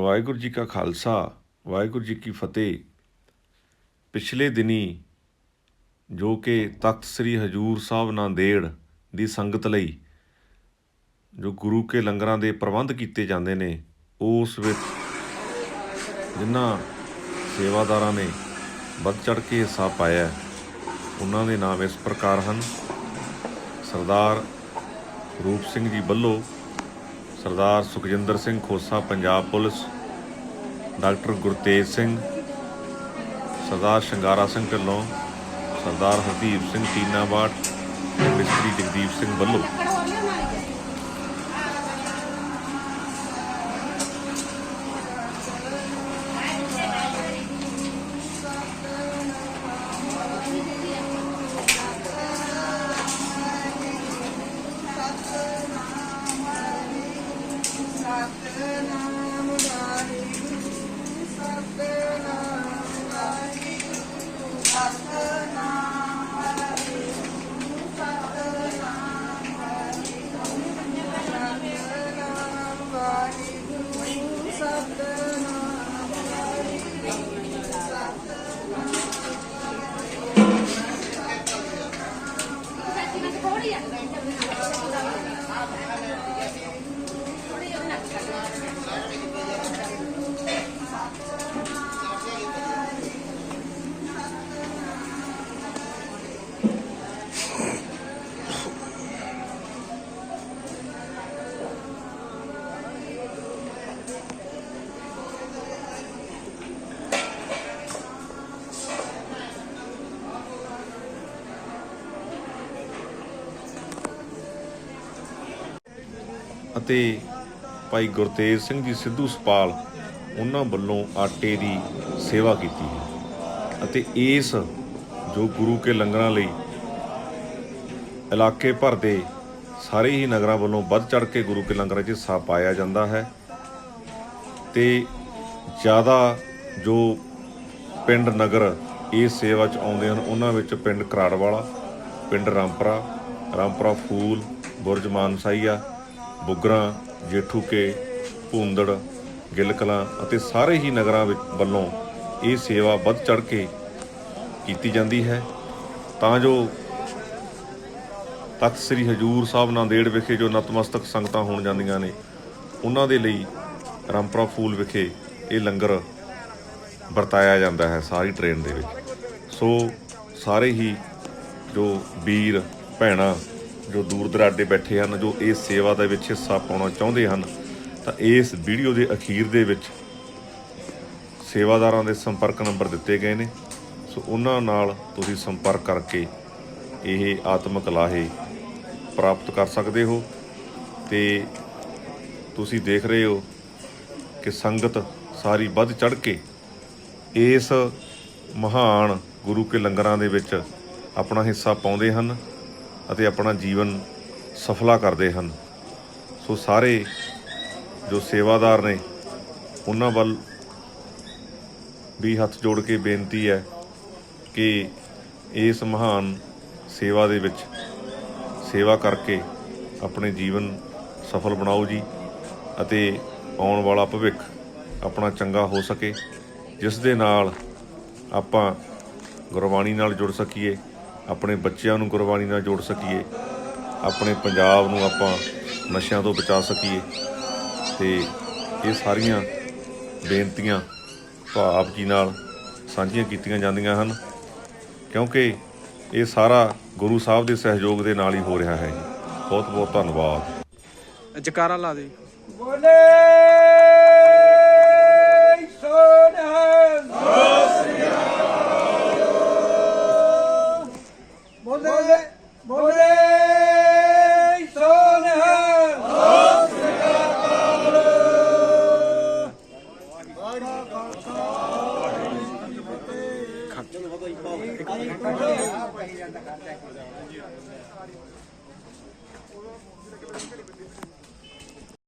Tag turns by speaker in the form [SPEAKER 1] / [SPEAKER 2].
[SPEAKER 1] ਵਾਹਿਗੁਰੂ ਜੀ ਕਾ ਖਾਲਸਾ, ਵਾਹਿਗੁਰੂ ਜੀ ਕੀ ਫਤਿਹ। ਪਿਛਲੇ ਦਿਨੀ ਜੋ ਕਿ ਤਖਤ ਸ੍ਰੀ ਹਜੂਰ ਸਾਹਿਬ ਨਾਂਦੇੜ ਦੀ ਸੰਗਤ ਲਈ ਜੋ ਗੁਰੂ ਕੇ ਲੰਗਰਾਂ ਦੇ ਪ੍ਰਬੰਧ ਕੀਤੇ ਜਾਂਦੇ ਨੇ, ਉਸ ਵਿੱਚ ਜਿਨ੍ਹਾਂ ਸੇਵਾਦਾਰਾਂ ਨੇ ਵੱਧ ਚੜ ਕੇ ਹਿੱਸਾ ਪਾਇਆ, ਉਹਨਾਂ ਦੇ ਨਾਮ ਇਸ ਪ੍ਰਕਾਰ ਹਨ। ਸਰਦਾਰ ਰੂਪ ਸਿੰਘ ਜੀ ਬੱਲੋ ਸਰਦਾਰ ਸੁਖਜਿੰਦਰ ਸਿੰਘ ਖੋਸਾ, ਪੰਜਾਬ ਪੁਲਿਸ। ਡਾਕਟਰ ਗੁਰਤੇਜ ਸਿੰਘ, ਸਰਦਾਰ ਸ਼ਿੰਗਾਰਾ ਸਿੰਘ ਢਿੱਲੋਂ, ਸਰਦਾਰ ਹਰਦੀਪ ਸਿੰਘ ਟੀਨਾਬਾਟ ਤੇ ਮਿਸਤਰੀ ਜਗਦੀਪ ਸਿੰਘ
[SPEAKER 2] ਵੱਲੋਂ।
[SPEAKER 1] ਅਤੇ ਭਾਈ ਗੁਰਤੇਜ ਸਿੰਘ ਜੀ ਸਿੱਧੂ ਸਪਾਲ ਉਹਨਾਂ ਵੱਲੋਂ ਆਟੇ ਦੀ ਸੇਵਾ ਕੀਤੀ ਹੈ ਅਤੇ ਇਸ ਜੋ ਗੁਰੂ ਕੇ ਲੰਗਰਾਂ ਲਈ ਇਲਾਕੇ ਭਰ ਦੇ ਸਾਰੇ ਹੀ ਨਗਰਾਂ ਵੱਲੋਂ ਵੱਧ ਚੜ ਕੇ ਗੁਰੂ ਕੇ ਲੰਗਰਾਂ 'ਚ ਹਿੱਸਾ ਪਾਇਆ ਜਾਂਦਾ ਹੈ ਤੇ ਜ਼ਿਆਦਾ ਜੋ ਪਿੰਡ ਨਗਰ ਇਸ ਸੇਵਾ 'ਚ ਆਉਂਦੇ ਹਨ, ਉਹਨਾਂ ਵਿੱਚ ਪਿੰਡ ਕਰਾੜਵਾਲਾ, ਪਿੰਡ ਰਾਮਪਰਾ ਰਾਮਪਰਾ ਫੂਲ, ਬੁਰਜ ਮਾਨਸਾਈਆ ਬੁੱਗਰਾਂ, ਜੇਠੂਕੇ, ਭੂੰਦੜ, ਗਿੱਲਕਲਾਂ ਅਤੇ ਸਾਰੇ ਹੀ ਨਗਰਾਂ ਵਿੱਚ ਵੱਲੋਂ ਇਹ ਸੇਵਾ ਵੱਧ ਚੜ ਕੇ ਕੀਤੀ ਜਾਂਦੀ ਹੈ। ਤਾਂ ਜੋ ਤਖਤ ਸ੍ਰੀ ਹਜੂਰ ਸਾਹਿਬ ਨਾਂਦੇੜ ਵਿਖੇ ਜੋ ਨਤਮਸਤਕ ਸੰਗਤਾਂ ਹੋਣ ਜਾਂਦੀਆਂ ਨੇ, ਉਹਨਾਂ ਦੇ ਲਈ ਰਾਮਪੁਰਾ ਫੂਲ ਵਿਖੇ ਇਹ ਲੰਗਰ ਵਰਤਾਇਆ ਜਾਂਦਾ ਹੈ ਸਾਰੀ ਟ੍ਰੇਨ ਦੇ ਵਿੱਚ। ਸੋ ਸਾਰੇ ਹੀ ਜੋ ਵੀਰ, ਭੈਣਾਂ ਜੋ ਦੂਰ ਦਰਾਡੇ ਬੈਠੇ ਹਨ, ਜੋ ਇਸ ਸੇਵਾ ਦੇ ਵਿੱਚ ਹਿੱਸਾ ਪਾਉਣਾ ਚਾਹੁੰਦੇ ਹਨ, ਤਾਂ ਇਸ ਵੀਡੀਓ ਦੇ ਅਖੀਰ ਦੇ ਵਿੱਚ ਸੇਵਾਦਾਰਾਂ ਦੇ ਸੰਪਰਕ ਨੰਬਰ ਦਿੱਤੇ ਗਏ ਨੇ। ਸੋ ਉਹਨਾਂ ਨਾਲ ਤੁਸੀਂ ਸੰਪਰਕ ਕਰਕੇ ਇਹ ਆਤਮਿਕ ਲਾਹੇ ਪ੍ਰਾਪਤ ਕਰ ਸਕਦੇ ਹੋ ਤੇ ਤੁਸੀਂ ਦੇਖ ਰਹੇ ਹੋ ਕਿ ਸੰਗਤ ਸਾਰੀ ਵੱਧ ਚੜ ਕੇ ਇਸ ਮਹਾਨ ਗੁਰੂ ਕੇ ਲੰਗਰਾਂ ਦੇ ਵਿੱਚ ਆਪਣਾ ਹਿੱਸਾ ਪਾਉਂਦੇ ਹਨ। ਅਤੇ ਆਪਣਾ ਜੀਵਨ ਸਫਲਾ ਕਰਦੇ ਹਨ। ਸੋ ਸਾਰੇ ਜੋ ਸੇਵਾਦਾਰ ਨੇ, ਉਹਨਾਂ ਵੱਲ ਵੀ ਹੱਥ ਜੋੜ ਕੇ ਬੇਨਤੀ ਹੈ ਕਿ ਇਸ ਮਹਾਨ ਸੇਵਾ ਦੇ ਵਿੱਚ ਸੇਵਾ ਕਰਕੇ ਆਪਣੇ ਜੀਵਨ ਸਫਲ ਬਣਾਓ ਜੀ ਅਤੇ ਆਉਣ ਵਾਲਾ ਭਵਿੱਖ ਆਪਣਾ ਚੰਗਾ ਹੋ ਸਕੇ, ਜਿਸ ਦੇ ਨਾਲ ਆਪਾਂ ਗੁਰਬਾਣੀ ਨਾਲ ਜੁੜ ਸਕੀਏ। ਆਪਣੇ ਬੱਚਿਆਂ ਨੂੰ ਗੁਰਬਾਣੀ ਨਾਲ ਜੋੜ ਸਕੀਏ। ਆਪਣੇ ਪੰਜਾਬ ਨੂੰ ਆਪਾਂ ਨਸ਼ਿਆਂ ਤੋਂ ਬਚਾ ਸਕੀਏ। ਤੇ ਇਹ ਸਾਰੀਆਂ ਬੇਨਤੀਆਂ ਭਾਵ ਜੀ ਨਾਲ ਸਾਂਝੀਆਂ ਕੀਤੀਆਂ ਜਾਂਦੀਆਂ ਹਨ ਕਿਉਂਕਿ ਇਹ ਸਾਰਾ ਗੁਰੂ ਸਾਹਿਬ ਦੇ ਸਹਿਯੋਗ ਦੇ ਨਾਲ ਹੀ ਹੋ ਰਿਹਾ ਹੈ। ਜੀ ਬਹੁਤ ਬਹੁਤ ਧੰਨਵਾਦ।
[SPEAKER 3] ਜਕਾਰਾ ਲਾ ਦੇ।
[SPEAKER 2] ਬੋਲੇ! ਜਾਂਦਾ ਕਰਦਾ